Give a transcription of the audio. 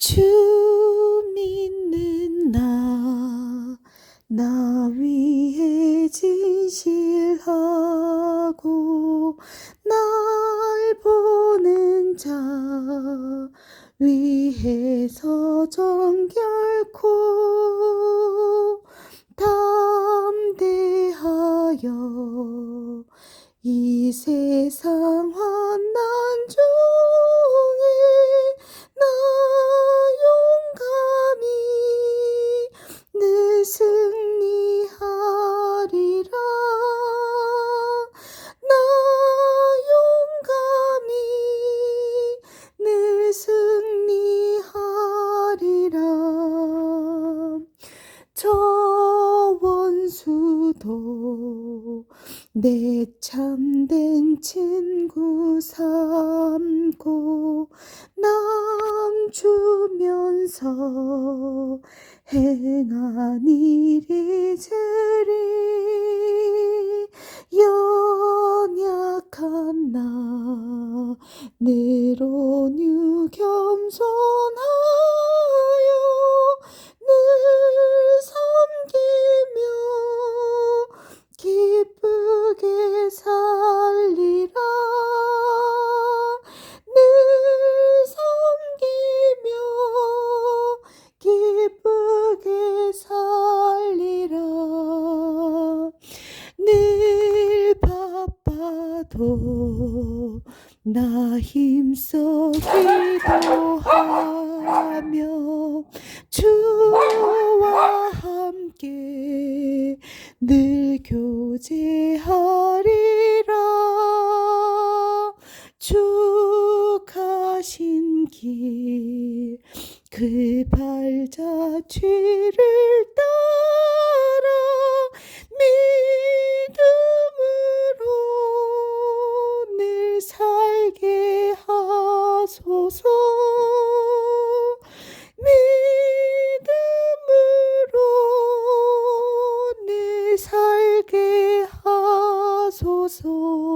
주 믿는 나, 나 위해 진실하고, 날 보는 자 위해서 정결코 담대하여 이 세상 저 원수도 내 참된 친구 삼고 남 주면서 행한 일이 죄리 연약한 나늘 온유 바빠도 나 힘써 기도하며 주와 함께 늘 교제하리라. 주 가신 길 그 발자취를 따라 So.